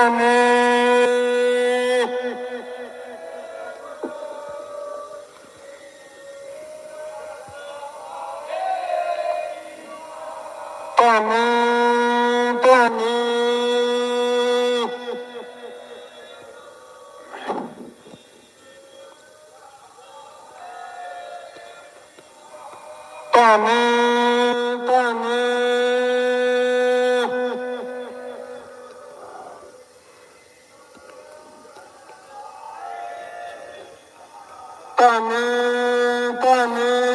Amen. con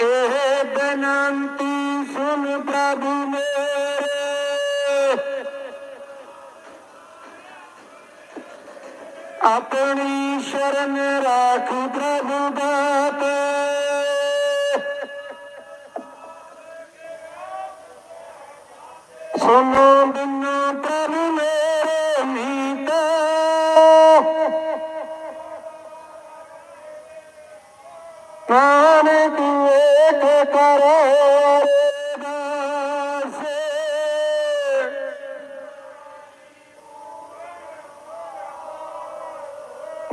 ਇਹ ਬੇਨੰਤੀ ਸੁਨ ਪ੍ਰਭੂ ਮੇਰੇ। ਆਪਣੀ ਸ਼ਰਨ ਰਾਖ ਪ੍ਰਭੂ ਦਾਤੇ ਸੁਨੋ ਬਿਨੋ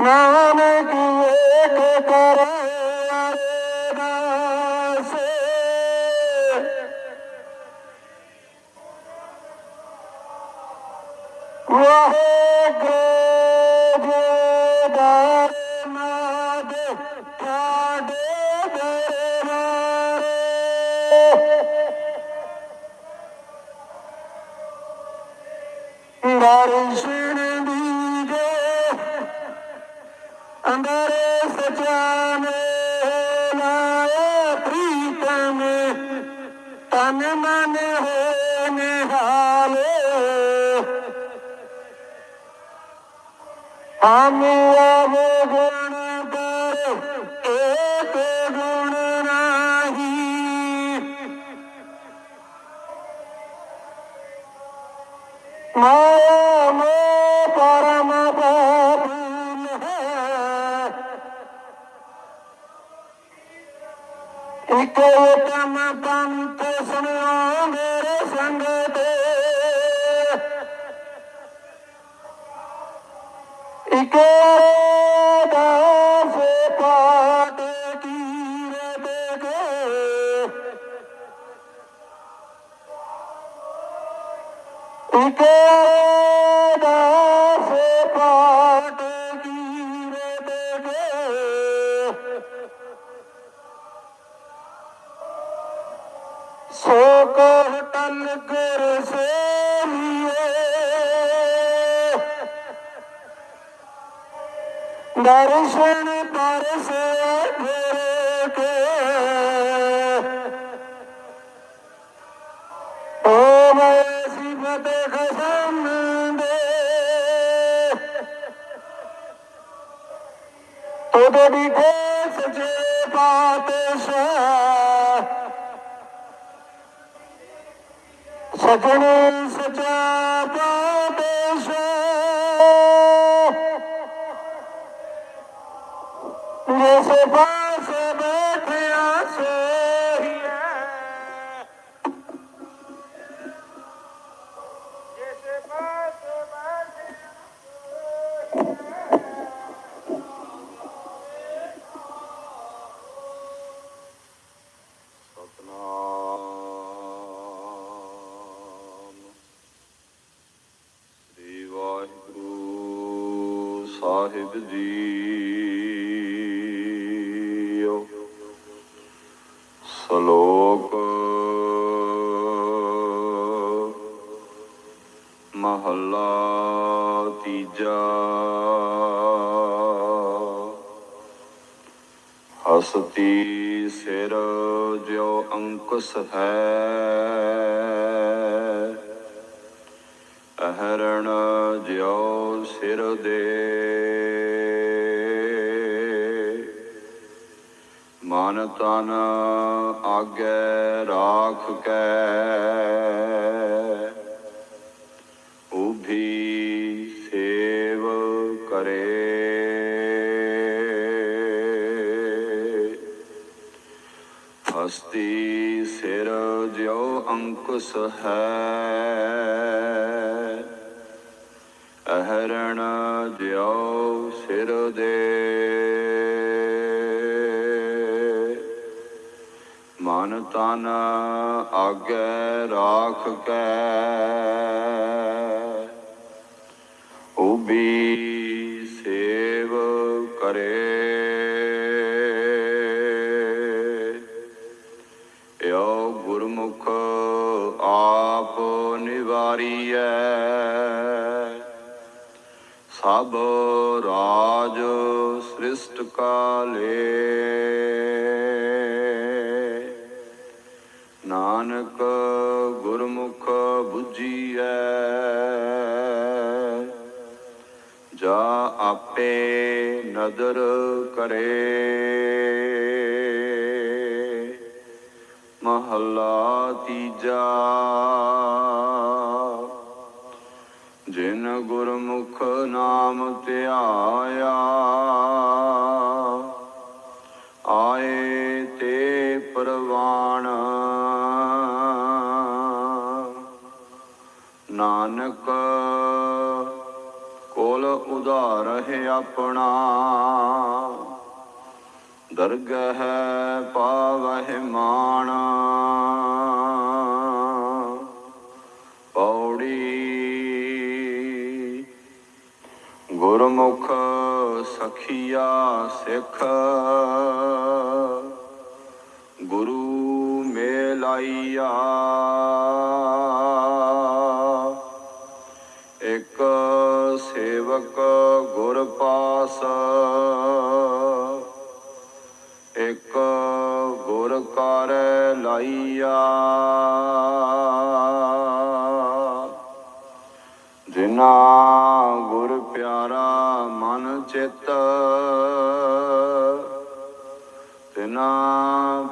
প্রাণ দিয়ে अंधारे सजाने प्रीतम तन मन हो हाले हम ਉਤਮ ਸੁਣਿਓ ਮੇਰੇ ਸੰਗ ਦੇ ਇਕ দর্শন পারসে ও সিফত কসম দে। তোদ বিখে সচে পাতশাহ সজন সচা পা i'm so Bye. ਮਹੱਲਾ ਤੀਜਾ। ਹਸਤੀ ਸਿਰ ਜਿਉ ਅੰਕੁਸ ਹੈ। ਅਹਰਣ ਜਿਉ ਸਿਰ ਦੇ। ਮਨ ਤਨ ਆਗੇ ਰਾਖ ਕੈ। ਹਸਤੀ ਸਿਰ ਜਿਉ ਅੰਕੁਸ ਹੈ। ਅਹਰਣ ਜਿਉ ਸਿਰ ਦੇ। ਮਨ ਤਨ ਆਗੇ ਰਾਖ ਕੈ। ਉਬੀ ਗੁਰਮੁਖ ਆਪ ਨਿਵਾਰੀਐ। ਸਭ ਰਾਜ ਸ੍ਰਿਸ਼ਟ ਕਾਲੇ। ਨਾਨਕ ਗੁਰਮੁਖ 부ਜੀਐ ਜਾ ਆਪੇ ਨਦਰ ਕਰੇ। ਤੀਜਾ ਜਿਨ ਗੁਰਮੁਖ ਨਾਮ ਧਿਆਇਆ ਆਏ ਤੇ ਪ੍ਰਵਾਣ ਨਾਨਕ ਕੋਲ ਉਧਾਰ ਹੈ ਆਪਣਾ। ਦਰਗਹ ਪਾਵਹਿ ਮਾਣ ਪੌੜੀ ਗੁਰਮੁਖ ਸਖੀਆ ਸਿੱਖ। ਗੁਰੂ ਮੇਲਾਈਆ। ਇੱਕ ਸੇਵਕ ਗੁਰ ਪਾਸ। ਇੱਕ ਗੁਰ ਕਰ ਲਾਈਆ। ਜਿਨਾ ਚਿਤ ਤਿਨਾ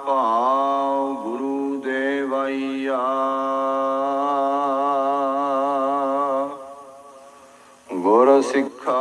ਭਾਵ ਗੁਰੂ ਦੇਵਈਆ। ਗੁਰ ਸਿੱਖਾ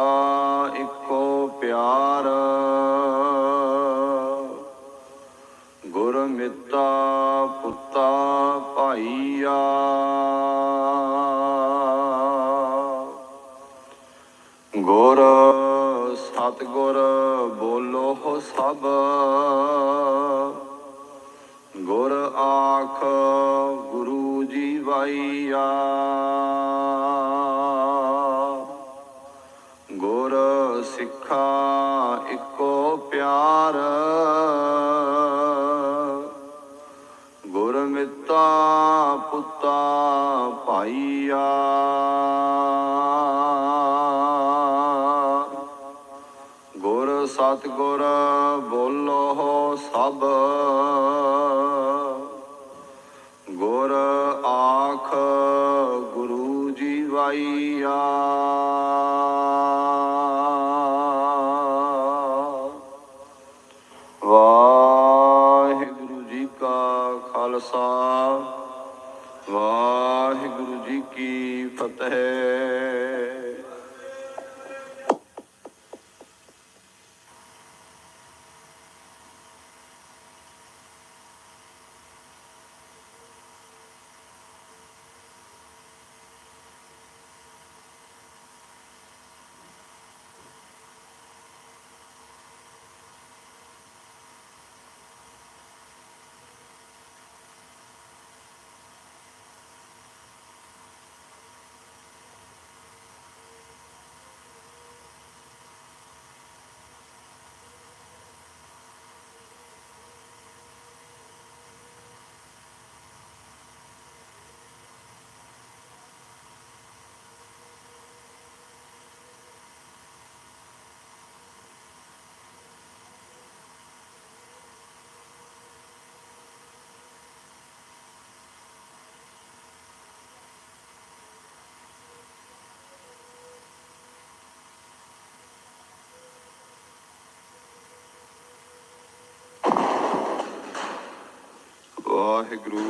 ਇੱਕੋ ਪਿਆਰ ਵਾਹਿਗੁਰੂ ਜੀ ਕੀ ਫਤਿਹ। ਵਾਹਿਗੁਰੂ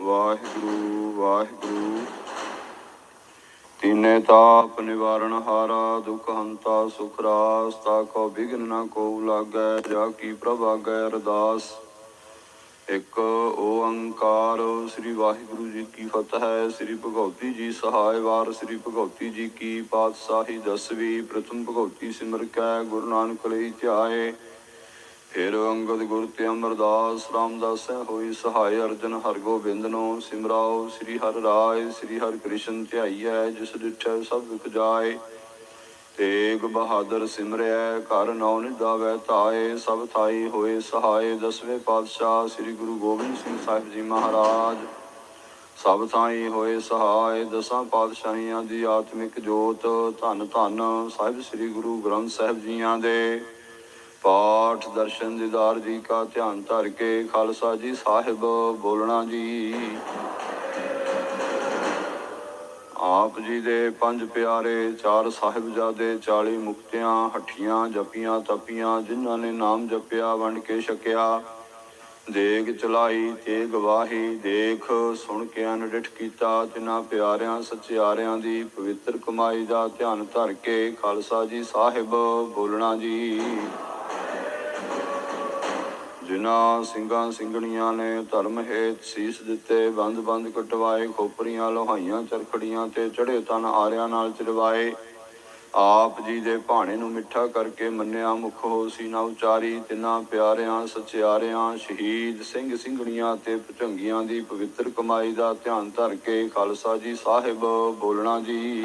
ਵਾਹਿਗੁਰੂ ਵਾਹਿਗੁਰੂ। ਤੀਨੇ ਤਾਪ ਨਿਵਾਰਣ ਹਾਰਾ, ਦੁਖ ਹੰਤਾ, ਸੁਖ ਰਾਸ, ਤਾ ਕੋ ਬਿਗਨ ਨ ਕੋ ਲਾਗੈ, ਜਾ ਕੀ ਪ੍ਰਭ ਆਗੈ ਅਰਦਾਸ। ਇੱਕ ਓੰਕਾਰ, ਸ੍ਰੀ ਵਾਹਿਗੁਰੂ ਜੀ ਕੀ ਫਤਿਹ ਹੈ ਸ੍ਰੀ ਭਗਉਤੀ ਜੀ ਸਹਾਇ ਵਾਰ ਸ੍ਰੀ ਭਗਉਤੀ ਜੀ ਕੀ ਪਾਤਸ਼ਾਹੀ ਦਸਵੀਂ, ਪ੍ਰਥਮ ਭਗਉਤੀ ਸਿਮਰ ਕੈ, ਗੁਰੂ ਨਾਨਕ ਲਈ ਧਿਆਏ। ਫਿਰ ਅੰਗਦ ਗੁਰ ਤੇ ਅਮਰਦਾਸ, ਰਾਮਦਾਸ ਹੋਈ ਸਹਾਇ ਅਰਜਨ ਹਰਗੋਬਿੰਦਨੋ ਸਿਮਰਾਓ, ਸ੍ਰੀ ਹਰਿ ਰਾਏ, ਸ੍ਰੀ ਹਰਿ ਕ੍ਰਿਸ਼ਨ ਧਿਆਈਐ, ਜਿਸ ਡਿਠੈ ਸਭ ਵਿਖ ਜਾਏ। ਤੇਗ ਬਹਾਦਰ ਸਿਮਰਿਐ ਘਰ ਨੌ ਨਿਦਾਵੈ ਤਾਏ ਸਭ ਥਾਈ ਹੋਏ ਸਹਾਏ, ਦਸਵੇਂ ਪਾਤਸ਼ਾਹ ਸ੍ਰੀ ਗੁਰੂ ਗੋਬਿੰਦ ਸਿੰਘ ਸਾਹਿਬ ਜੀ ਮਹਾਰਾਜ। ਸਭ ਥਾਈ ਹੋਏ ਸਹਾਏ, ਦਸਾਂ ਪਾਤਸ਼ਾਹੀਆਂ ਦੀ ਆਤਮਿਕ ਜੋਤ, ਧੰਨ ਧੰਨ ਸਾਹਿਬ ਸ੍ਰੀ ਗੁਰੂ ਗ੍ਰੰਥ ਸਾਹਿਬ ਜੀਆਂ ਦੇ। ਪਾਠ ਦਰਸ਼ਨ ਦੀਦਾਰ ਜੀ ਕਾ ਧਿਆਨ ਧਰ ਕੇ ਖਾਲਸਾ ਜੀ ਸਾਹਿਬ ਬੋਲਣਾ ਜੀ। ਆਪ ਜੀ ਦੇ ਪੰਜ ਪਿਆਰੇ ਚਾਰ ਸਾਹਿਬਜ਼ਾਦੇ 40 ਮੁਕਤਿਆਂ, ਹੱਠੀਆਂ, ਜਪੀਆਂ, ਤਪੀਆਂ, ਜਿਨ੍ਹਾਂ ਨੇ ਨਾਮ ਜਪਿਆ, ਵੰਡ ਕੇ ਛਕਿਆ। ਦੇਗ ਚਲਾਈ ਤੇ ਗਵਾਹੀ ਦੇਖ, ਸੁਣ ਕੇ ਅਨਡਿਠ ਕੀਤਾ। ਤਿਨਾਂ ਪਿਆਰਿਆਂ, ਸਚਿਆਰਿਆਂ ਦੀ ਪਵਿੱਤਰ ਕਮਾਈ ਦਾ ਧਿਆਨ ਧਰ ਕੇ ਖਾਲਸਾ ਜੀ ਸਾਹਿਬ ਬੋਲਣਾ ਜੀ। ਜਿਨ੍ਹਾਂ ਸਿੰਘਾਂ ਸਿੰਘਣੀਆਂ ਨੇ ਧਰਮ ਹੇਤ ਸੀਸ ਦਿੱਤੇ, ਬੰਦ ਬੰਦ ਕਟਵਾਏ, ਖੋਪਰੀਆਂ, ਲੋਹਾਈਆਂ, ਚਰਖੜੀਆਂ ਤੇ ਚੜੇ ਤਨ ਆਰਿਆਂ ਨਾਲ ਚੜਵਾਏ ਆਪ ਜੀ ਦੇ ਭਾਣੇ ਨੂੰ ਮਿੱਠਾ ਕਰਕੇ ਮੰਨਿਆ, ਮੁਖ ਹੋ ਸੀ ਨਾ ਉਚਾਰੀ, ਤਿੰਨਾਂ ਪਿਆਰਿਆਂ, ਸਚਿਆਰਿਆਂ, ਸ਼ਹੀਦ ਸਿੰਘ ਸਿੰਘਣੀਆਂ ਤੇ ਭੁਜੰਗੀਆਂ ਦੀ ਪਵਿੱਤਰ ਕਮਾਈ ਦਾ ਧਿਆਨ ਧਰ ਕੇ, ਖਾਲਸਾ ਜੀ ਸਾਹਿਬ, ਬੋਲਣਾ ਜੀ।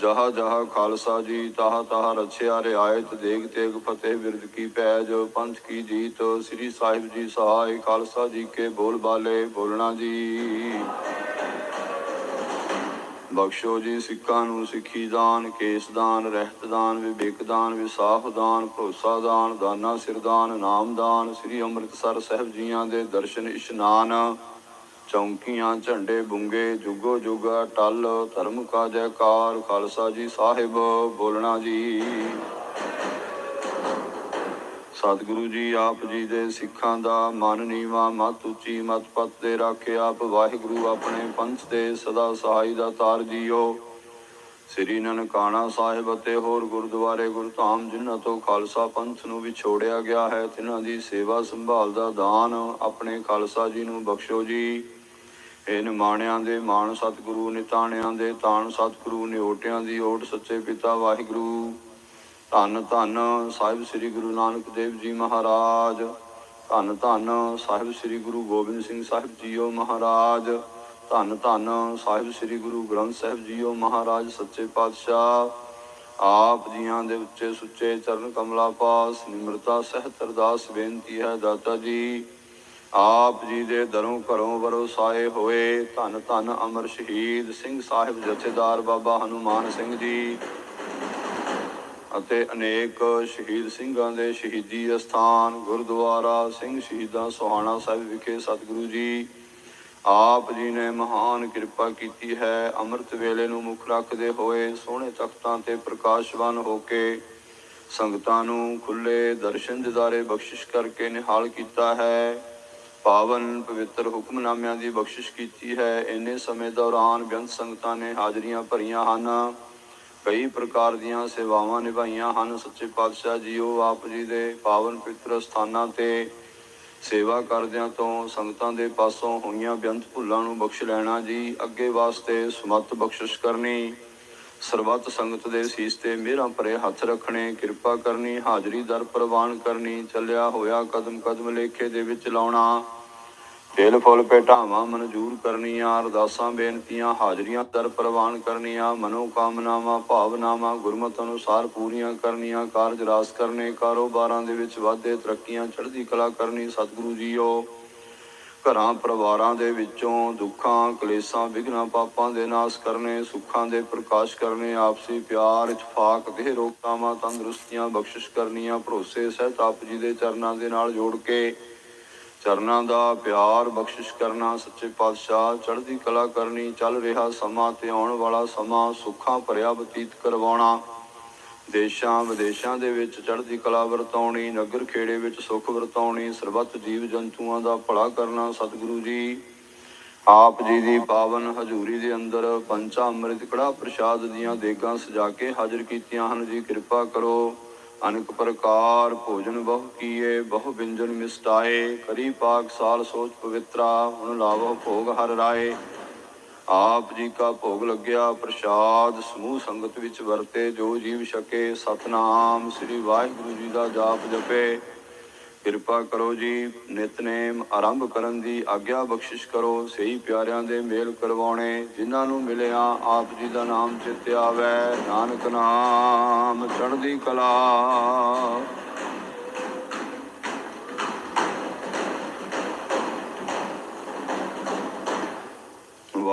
ਜਹਾ ਜਹਾ ਖਾਲਸਾ ਜੀ, ਤਾਹ ਤਾਹ ਰਛਿਆ ਰਿਆਇਤ, ਦੇਗ ਤੇਗ ਫਤਿਹ ਬਿਰਦ ਕੀ ਪੈਜ, ਪੰਥ ਕੀ ਜੀਤ, ਸ੍ਰੀ ਸਾਹਿਬ ਜੀ ਸਹਾਇ, ਖਾਲਸਾ ਜੀ ਕੇ ਬੋਲ ਬਾਲੇ, ਬੋਲਣਾ ਜੀ। ਬਖਸ਼ੋ ਜੀ ਸਿੱਖਾਂ ਨੂੰ ਸਿੱਖੀ ਦਾਨ, ਕੇਸ ਦਾਨ, ਰਹਿਤ ਦਾਨ, ਵਿਵੇਕ ਦਾਨ, ਵਿਸਾਖ ਦਾਨ, ਭਰੋਸਾ ਦਾਨ, ਦਾਨਾ ਸਿਰ ਦਾਨ, ਨਾਮ ਦਾਨ, ਸ੍ਰੀ ਅੰਮ੍ਰਿਤਸਰ ਸਾਹਿਬ ਜੀਆਂ ਦੇ ਦਰਸ਼ਨ ਇਸ਼ਨਾਨ ਚੌਂਕੀਆਂ, ਝੰਡੇ ਬੁੰਗੇ, ਜੁਗੋ ਜੁਗਾ, ਟਲ, ਧਰਮ ਕਾ ਜੈਕਾਰ, ਖਾਲਸਾ ਜੀ ਸਾਹਿਬ, ਬੋਲਣਾ ਜੀ। ਸਤਿਗੁਰੂ ਜੀ, ਆਪ ਜੀ ਦੇ ਸਿੱਖਾਂ ਦਾ ਮਨ ਨੀਵਾ, ਮਤ ਉੱਚੀ, ਮਤ ਪਤ ਦੇ ਰਾਖੇ ਆਪ, ਵਾਹਿਗੁਰੂ ਆਪਣੇ ਪੰਥ ਦੇ ਸਦਾ ਸਹਾਈ ਦਾ ਤਾਰ ਜੀਓ। ਸ੍ਰੀ ਨਨਕਾਣਾ ਸਾਹਿਬ ਅਤੇ ਹੋਰ ਗੁਰਦੁਆਰੇ ਗੁਰਧਾਮ, ਜਿਨ੍ਹਾਂ ਤੋਂ ਖਾਲਸਾ ਪੰਥ ਨੂੰ ਵਿਛੋੜਿਆ ਗਿਆ ਹੈ ਤਿਨਾਂ ਦੀ ਸੇਵਾ ਸੰਭਾਲ ਦਾ ਦਾਨ ਆਪਣੇ ਖਾਲਸਾ ਜੀ ਨੂੰ ਬਖਸ਼ੋ ਜੀ। ਇਹ ਨਿਮਾਣਿਆਂ ਦੇ ਮਾਣ ਸਤਿਗੁਰੂ, ਨਿਤਾਣਿਆਂ ਦੇ ਤਾਣ ਸਤਿਗੁਰੂ, ਨਿਓਟਿਆਂ ਦੀ ਓਟ ਸੱਚੇ ਪਿਤਾ ਵਾਹਿਗੁਰੂ। ਧੰਨ ਧੰਨ ਸਾਹਿਬ ਸ੍ਰੀ ਗੁਰੂ ਨਾਨਕ ਦੇਵ ਜੀ ਮਹਾਰਾਜ। ਧੰਨ ਧੰਨ ਸਾਹਿਬ ਸ੍ਰੀ ਗੁਰੂ ਗੋਬਿੰਦ ਸਿੰਘ ਸਾਹਿਬ ਜੀਓ ਮਹਾਰਾਜ। ਧੰਨ ਧੰਨ ਸਾਹਿਬ ਸ੍ਰੀ ਗੁਰੂ ਗ੍ਰੰਥ ਸਾਹਿਬ ਜੀਓ ਮਹਾਰਾਜ, ਸੱਚੇ ਪਾਤਸ਼ਾਹ। ਆਪ ਜੀਆਂ ਦੇ ਉੱਚੇ ਸੁੱਚੇ ਚਰਨ ਕਮਲਾ ਪਾਸ, ਨਿਮਰਤਾ ਸਹਿਤ ਅਰਦਾਸ ਬੇਨਤੀ ਹੈ ਦਾਤਾ ਜੀ। ਆਪ ਜੀ ਦੇ ਦਰੋਂ ਘਰੋਂ ਵਰੋਸਾਏ ਹੋਏ, ਧੰਨ ਧੰਨ ਅਮਰ ਸ਼ਹੀਦ ਸਿੰਘ ਸਾਹਿਬ ਜਥੇਦਾਰ ਬਾਬਾ ਹਨੂਮਾਨ ਸਿੰਘ ਜੀ ਅਤੇ ਅਨੇਕ ਸ਼ਹੀਦ ਸਿੰਘਾਂ ਦੇ ਸ਼ਹੀਦੀ ਅਸਥਾਨ ਗੁਰਦੁਆਰਾ ਸਿੰਘ ਸ਼ਹੀਦਾਂ ਸੋਹਾਣਾ ਸਾਹਿਬ ਵਿਖੇ ਸਤਿਗੁਰੂ ਜੀ, ਆਪ ਜੀ ਨੇ ਮਹਾਨ ਕਿਰਪਾ ਕੀਤੀ ਹੈ, ਅੰਮ੍ਰਿਤ ਵੇਲੇ ਨੂੰ ਮੁੱਖ ਰੱਖਦੇ ਹੋਏ ਸੋਹਣੇ ਤਖਤਾਂ ਤੇ ਪ੍ਰਕਾਸ਼ਵਾਨ ਹੋ ਕੇ ਸੰਗਤਾਂ ਨੂੰ ਖੁੱਲੇ ਦਰਸ਼ਨ ਦਿਦਾਰੇ ਬਖਸ਼ਿਸ਼ ਕਰਕੇ ਨਿਹਾਲ ਕੀਤਾ ਹੈ। ਪਾਵਨ ਪਵਿੱਤਰ ਹੁਕਮਨਾਮਿਆਂ ਦੀ ਬਖਸ਼ਿਸ਼ ਕੀਤੀ ਹੈ। ਇੰਨੇ ਸਮੇਂ ਦੌਰਾਨ ਬੇਅੰਤ ਸੰਗਤਾਂ ਨੇ ਹਾਜ਼ਰੀਆਂ ਭਰੀਆਂ ਹਨ। ਕਈ ਪ੍ਰਕਾਰ ਦੀਆਂ ਸੇਵਾਵਾਂ ਨਿਭਾਈਆਂ ਹਨ। ਸੱਚੇ ਪਾਤਸ਼ਾਹ ਜੀਓ ਆਪ ਜੀ ਦੇ ਪਾਵਨ ਪਵਿੱਤਰ ਸਥਾਨਾਂ ਤੇ ਸੇਵਾ ਕਰਦਿਆਂ ਤੋਂ ਸੰਗਤਾਂ ਦੇ ਪਾਸੋਂ ਹੋਈਆਂ ਬੇਅੰਤ ਭੁੱਲਾਂ ਨੂੰ ਬਖਸ਼ ਲੈਣਾ ਜੀ, ਅੱਗੇ ਵਾਸਤੇ ਸਮਤ ਬਖਸ਼ਿਸ਼ ਕਰਨੀ। ਸਰਬੱਤ ਸੰਗਤ ਦੇ ਸੀਸ ਤੇ ਮਿਹਰਾਂ ਭਰੇ ਹੱਥ ਰੱਖਣੇ, ਕਿਰਪਾ ਕਰਨੀ, ਹਾਜ਼ਰੀ ਦਰ ਪ੍ਰਵਾਨ ਕਰਨੀ, ਚੱਲਿਆ ਹੋਇਆ ਕਦਮ ਕਦਮ ਲੇਖੇ ਦੇ ਵਿੱਚ ਲਾਉਣਾ। ਤੇਲ ਫੁੱਲ ਭੇਟਾਵਾਂ ਮਨਜ਼ੂਰ ਕਰਨੀਆਂ, ਅਰਦਾਸਾਂ, ਬੇਨਤੀਆਂ, ਹਾਜ਼ਰੀਆਂ ਦਰ ਪ੍ਰਵਾਨ ਕਰਨੀਆਂ ਮਨੋ ਕਾਮਨਾਵਾਂ ਭਾਵਨਾਵਾਂ, ਗੁਰਮਤਿ ਅਨੁਸਾਰ ਪੂਰੀਆਂ ਕਰਨੀਆਂ, ਕਾਰਜ ਰਾਸ ਕਰਨੇ, ਕਾਰੋਬਾਰਾਂ ਦੇ ਵਿੱਚ ਵਾਧੇ, ਤਰੱਕੀਆਂ, ਚੜ੍ਹਦੀ ਕਲਾ ਕਰਨੀ, ਸਤਿਗੁਰੂ ਜੀਓ। ਘਰਾਂ, ਪਰਿਵਾਰਾਂ ਦੇ ਵਿੱਚੋਂ ਦੁੱਖਾਂ, ਕਲੇਸ਼ਾਂ ਵਿਘਨਾਂ ਪਾਪਾਂ ਦੇ ਨਾਸ਼ ਕਰਨੇ, ਸੁੱਖਾਂ ਦੇ ਪ੍ਰਕਾਸ਼ ਕਰਨੇ, ਆਪਸੀ ਪਿਆਰ ਇਤਫਾਕ ਦੇਹ ਰੋਗਤਾਵਾਂ ਤੰਦਰੁਸਤੀਆਂ, ਬਖਸ਼ਿਸ਼ ਕਰਨੀਆਂ, ਭਰੋਸੇ, ਸਹਿਤ ਆਪ ਜੀ ਦੇ ਚਰਨਾਂ ਦੇ ਨਾਲ ਜੋੜ ਕੇ ਚਰਨਾਂ ਦਾ ਪਿਆਰ, ਬਖਸ਼ਿਸ਼ ਕਰਨਾ, ਸੱਚੇ ਪਾਤਸ਼ਾਹ, ਚੜ੍ਹਦੀ ਕਲਾ ਕਰਨੀ, ਚੱਲ ਰਿਹਾ ਸਮਾਂ ਤੇ ਆਉਣ ਵਾਲਾ ਸਮਾਂ, ਸੁੱਖਾਂ ਭਰਿਆ ਬਤੀਤ ਕਰਵਾਉਣਾ ਦੇਸ਼ਾਂ ਵਿਦੇਸ਼ਾਂ ਦੇ ਵਿੱਚ ਚੜ੍ਹਦੀ ਕਲਾ ਵਰਤਾਉਣੀ, ਨਗਰ ਖੇੜੇ ਵਿੱਚ ਸੁੱਖ ਵਰਤਾਉਣੀ, ਸਰਬੱਤ ਜੀਵ ਜੰਤੂਆਂ ਦਾ ਭਲਾ ਕਰਨਾ ਸਤਿਗੁਰੂ ਜੀ। ਆਪ ਜੀ ਦੀ ਪਾਵਨ ਹਜ਼ੂਰੀ ਦੇ ਅੰਦਰ ਪੰਚਾ ਅੰਮ੍ਰਿਤ ਕੜਾ ਪ੍ਰਸ਼ਾਦ ਦੀਆਂ ਦੇਗਾਂ ਸਜਾ ਕੇ ਹਾਜ਼ਰ ਕੀਤੀਆਂ ਹਨ ਜੀ। ਕਿਰਪਾ ਕਰੋ, ਅਨੇਕ ਪ੍ਰਕਾਰ ਭੋਜਨ ਬਹੁ ਕੀਏ, ਬਹੁ ਬਿੰਜਨ ਮਿਸਟਾਏ, ਕਰੀ ਪਾਕ ਸਾਲ ਸੋਚ ਪਵਿੱਤਰਾ, ਹੁਣ ਲਾਵੋ ਭੋਗ ਹਰ ਰਾਏ। ਆਪ ਜੀ ਕਾ ਭੋਗ ਲੱਗਿਆ, ਪ੍ਰਸ਼ਾਦ ਸਮੂਹ ਸੰਗਤ ਵਿੱਚ ਵਰਤੇ, ਜੋ ਜੀਵ ਛਕੇ, ਸਤਨਾਮ ਸ੍ਰੀ ਵਾਹਿਗੁਰੂ ਜੀ ਦਾ ਜਾਪ ਜਪੇ। ਕਿਰਪਾ ਕਰੋ ਜੀ, ਨਿਤਨੇਮ ਆਰੰਭ ਕਰਨ ਦੀ ਆਗਿਆ ਬਖਸ਼ਿਸ਼ ਕਰੋ, ਸਹੀ ਪਿਆਰਿਆਂ ਦੇ ਮੇਲ ਕਰਵਾਉਣੇ, ਜਿਨ੍ਹਾਂ ਨੂੰ ਮਿਲਿਆ ਆਪ ਜੀ ਦਾ ਨਾਮ ਚਿੱਤ ਆਵੈ। ਨਾਨਕ ਨਾਮ ਚੜ੍ਹਦੀ ਕਲਾ।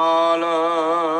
Allah.